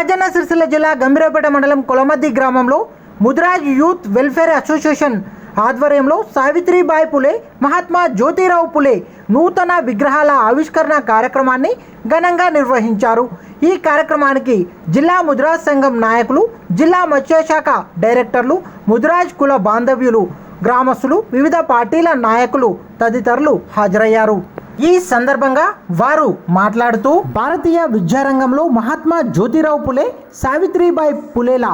రాజన్న సిరిసిల్ల జిల్లా గంభీరపేట మండలం కొలమద్ది గ్రామంలో ముదిరాజ్ యూత్ వెల్ఫేర్ అసోసియేషన్ ఆధ్వర్యంలో సావిత్రిబాయి పులే మహాత్మా జ్యోతిరావు పులే నూతన విగ్రహాల ఆవిష్కరణ కార్యక్రమాన్ని ఘనంగా నిర్వహించారు. ఈ కార్యక్రమానికి జిల్లా ముద్రాజ్ సంఘం నాయకులు జిల్లా మత్స్యశాఖ డైరెక్టర్లు ముద్రాజ్ కుల బాంధవ్యులు గ్రామస్తులు వివిధ పార్టీల నాయకులు తదితరులు హాజరయ్యారు. ఈ సందర్భంగా వారు మాట్లాడుతూ భారతీయ విద్యారంగంలో మహాత్మా జ్యోతిరావు పులే సావిత్రిబాయి పులేల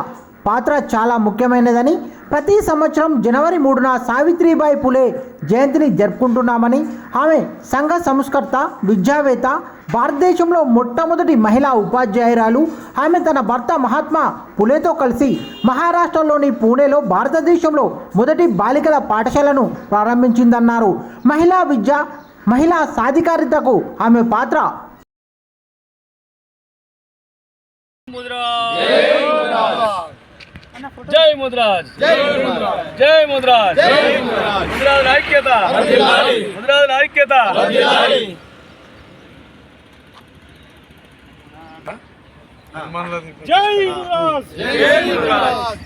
పాత్ర చాలా ముఖ్యమైనదని ప్రతి సంవత్సరం జనవరి మూడున సావిత్రిబాయి పులే జయంతిని జరుపుకుంటున్నామని ఆమె సంఘ సంస్కర్త విద్యావేత్త భారతదేశంలో మొట్టమొదటి మహిళా ఉపాధ్యాయురాలు ఆమె తన భర్త మహాత్మా పులేతో కలిసి మహారాష్ట్రలోని పూణేలో భారతదేశంలో మొదటి బాలికల పాఠశాలను ప్రారంభించిందన్నారు. మహిళా విద్య మహిళా సాధికారితకు ఆమె పాత్ర. జై ముద్రాజ్. జై జై ముద్రాజ్. ముద్రాజ్. ఐక్యత. ముద్రాజ్ ఐక్యత. జై ముద్రాజ్. జై ముద్రాజ్.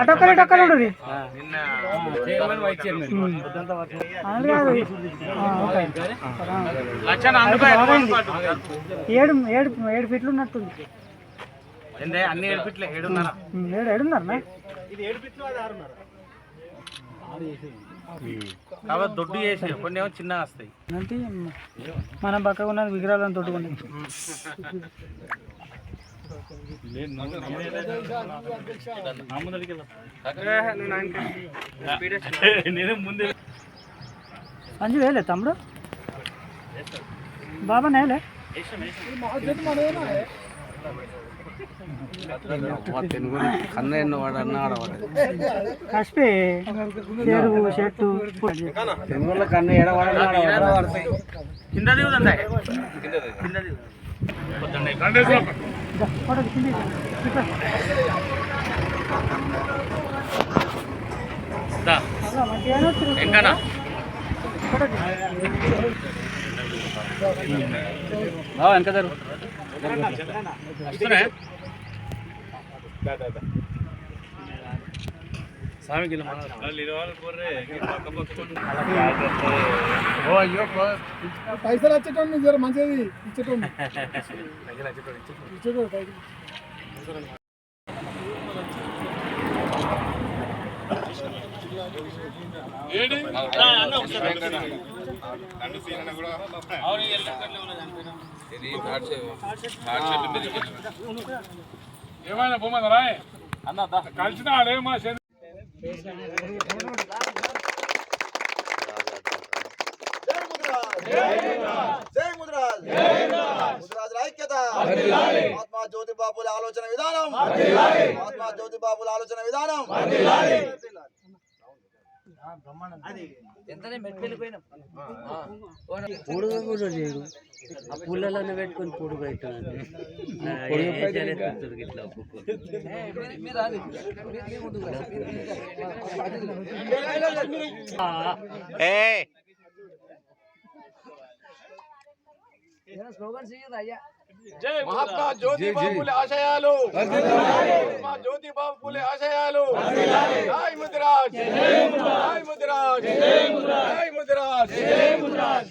అటొక్కరు ఇటొక్కరు అది. ఏడు ఏడు ఏడు ఫీట్లు ఉన్నట్టుంది. అన్ని ఏడుపిట్లే ఏడున్నర? ఉమ్, ఏడు ఏడున్నారనా? కాబట్టి దొడ్డు చేసి కొన్ని ఏమో చిన్నగా వస్తాయి. అంటే మన పక్కన ఉన్న విగ్రహాలను తొట్టుకున్నాయి. మంచి వేలే తమ్ముడు. బాబా నేలే. కష్పే చెరువు చెట్టు కన్ను ఏడవాడు కింద దిగుదండి కింద ఎంకనా. వెనక జరు. అయ్యో పైసలు వచ్చేటోండి జర మంచిది ఇచ్చేటోండి. ఏమైనా బొమ్మదరా అన్న కలిసిన ఆడేమో జై ముద్రాజ్ ముద్రాజ్ ఐక్యత మహాత్మా జ్యోతి బాబుల ఆలోచన విధానం మహాత్మా జ్యోతి బాబుల ఆలోచన విధానం పొడుగు కూడా లేడు ఆ పుల్లలను పెట్టుకొని పొడుగు అవుతాడు ఇట్లా ఒక్కొక్కరు మహాత్మా జ్యోతిబా ఫులే ఆశయాలు. మహాత్మా జ్యోతిబా ఫులే ఆశయాలు. జై ముద్రాజ్. జై ముద్రాజ్ జై ముద్రాజ్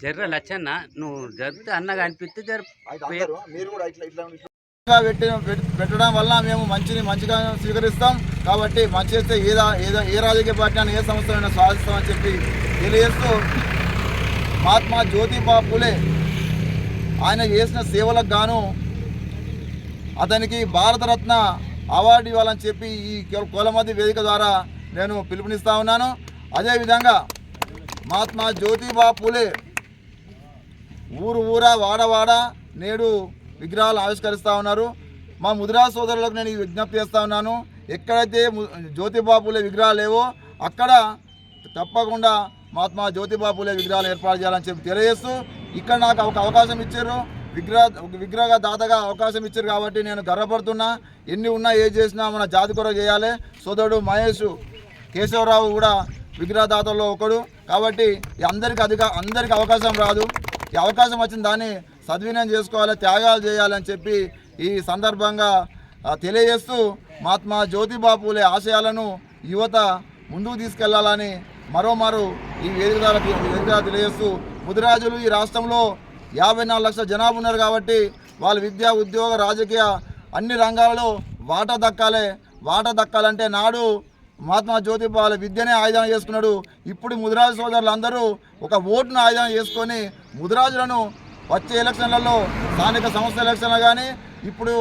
జర్ర లచ్చన్న నువ్వు జరిగితే అన్నగా అనిపిస్తే జర అయితే అందరూ మీరు కూడా ఇట్లా ఇట్లా ఇట్లా పెట్టి పెట్- పెట్టడం వల్ల మేము మంచిని మంచిగా స్వీకరిస్తాం. కాబట్టి మంచి చేస్తే ఏ రా- ఏదో ఏ రాజకీయ పార్టీ అయినా ఏ సంస్థ అయినా స్వాదిస్తామని చెప్పి తెలియజేస్తూ మహాత్మా జ్యోతిబా పులే ఆయన చేసిన సేవలకు గాను అతనికి భారతరత్న అవార్డు ఇవ్వాలని చెప్పి ఈ కోలమది వేదిక ద్వారా నేను పిలుపునిస్తా ఉన్నాను. అదేవిధంగా మహాత్మా జ్యోతిబా పులే ఊరు ఊరా వాడవాడ నేడు విగ్రహాలు ఆవిష్కరిస్తూ ఉన్నారు. మా ముదిరా సోదరులకు నేను ఈ విజ్ఞప్తి చేస్తూ ఉన్నాను. ఎక్కడైతే జ్యోతిబాపులే విగ్రహాలు లేవో అక్కడ తప్పకుండా మహాత్మా జ్యోతిబాపులే విగ్రహాలు ఏర్పాటు చేయాలని చెప్పి తెలియజేస్తూ ఇక్కడ నాకు ఒక అవకాశం ఇచ్చారు. విగ్రహ విగ్రహ దాతగా అవకాశం ఇచ్చారు కాబట్టి నేను గర్వపడుతున్నా. ఎన్ని ఉన్నా ఏ చేసినా మన జాతి కొరకు చేయాలి. సోదరుడు మహేష్ కేశవరావు కూడా విగ్రహదాతల్లో ఒకడు. కాబట్టి అందరికీ అందరికి అధిక అందరికి అవకాశం రాదు. ఈ అవకాశం వచ్చిన దాన్ని సద్వినియోగం చేసుకోవాలి త్యాగాలు చేయాలని చెప్పి ఈ సందర్భంగా తెలియజేస్తూ మహాత్మా జ్యోతిబాపులే ఆశయాలను యువత ముందుకు తీసుకెళ్ళాలని మరోమారు ఈ వేదిక ద్వారా వేదిక తెలియజేస్తూ ముదిరాజులు ఈ రాష్ట్రంలో యాభై నాలుగు లక్షల జనాభా ఉన్నారు కాబట్టి వాళ్ళ విద్య ఉద్యోగ రాజకీయ అన్ని రంగాలలో వాటా దక్కాలి. వాటా దక్కాలంటే నాడు మహాత్మా జ్యోతిబాల విద్యనే ఆయుధం చేసుకున్నాడు. ఇప్పుడు ముదిరాజు సోదరులు అందరూ ఒక ఓటును ఆయుధం చేసుకొని ముదిరాజులను వచ్చే ఎలక్షన్లలో స్థానిక సంస్థ ఎలక్షన్లు కానీ ఇప్పుడు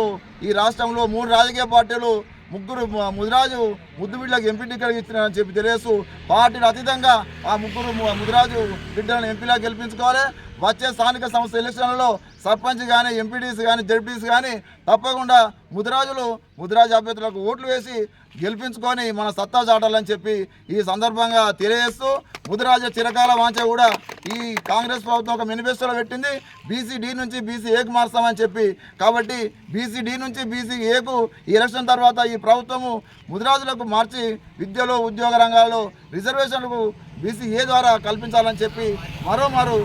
ఈ రాష్ట్రంలో మూడు రాజకీయ పార్టీలు ముగ్గురు ముదిరాజు ముద్దు బిడ్డలకు ఎంపీ టికెట్ ఇచ్చినారని చెప్పి తెలియసు పార్టీలు అతీతంగా ఆ ముగ్గురు ముదిరాజు బిడ్డలను ఎంపీలా గెలిపించుకోవాలి. వచ్చే స్థానిక సంస్థ ఎలక్షన్లలో సర్పంచ్ కానీ ఎంపీడీసీ కానీ జడ్పీసీ కానీ తప్పకుండా ముదిరాజులు ముదిరాజు అభ్యర్థులకు ఓట్లు వేసి గెలిపించుకొని మన సత్తా చాటాలని చెప్పి ఈ సందర్భంగా తెలియజేస్తూ ముదిరాజు చిరకాల వాంచ కూడా ఈ కాంగ్రెస్ ప్రభుత్వం ఒక మేనిఫెస్టోలో పెట్టింది. బీసీడీ నుంచి బీసీ ఏకు మారుస్తామని చెప్పి. కాబట్టి బీసీడీ నుంచి బీసీ ఏకు ఈ ఎలక్షన్ తర్వాత ఈ ప్రభుత్వము ముదిరాజులకు మార్చి విద్యలో ఉద్యోగ రంగాల్లో రిజర్వేషన్లకు బీసీ ఏ ద్వారా కల్పించాలని చెప్పి మరోమారు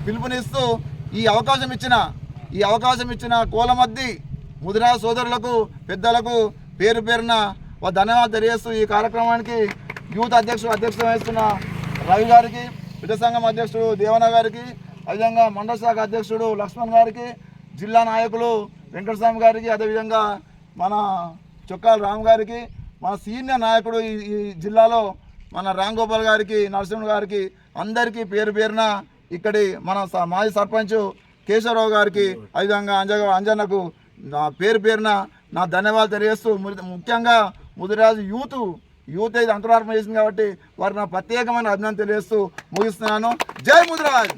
పిలుపునిస్తూ ఈ అవకాశం ఇచ్చిన ఈ అవకాశం ఇచ్చిన కోలమద్ది ముదిరా సోదరులకు పెద్దలకు పేరు పేరున ధన్యవాదాలు తెలియజేస్తూ ఈ కార్యక్రమానికి యూత్ అధ్యక్షుడు అధ్యక్షత వహిస్తున్న రవి గారికి విద్య సంఘం అధ్యక్షుడు దేవన గారికి అదేవిధంగా మండల శాఖ అధ్యక్షుడు లక్ష్మణ్ గారికి జిల్లా నాయకులు వెంకటస్వామి గారికి అదేవిధంగా మన చొక్కాల రామ్ గారికి మన సీనియర్ నాయకుడు ఈ ఈ జిల్లాలో మన రామ్ గోపాల్ గారికి నరసింహ గారికి అందరికీ పేరు పేరున ఇక్కడి మన స- మాజీ సర్పంచ్ కేశవరావు గారికి అదేవిధంగా అంజ అంజనకు నా పేరు పేరున నా ధన్యవాదాలు తెలియజేస్తూ ముఖ్యంగా ముదిరాజు యూత్ యూత్ అయితే అంకురార్పణ చేసింది కాబట్టి వారికి నా ప్రత్యేకమైన అభినందన తెలియజేస్తూ ముగిస్తున్నాను. జై ముదిరాజ్!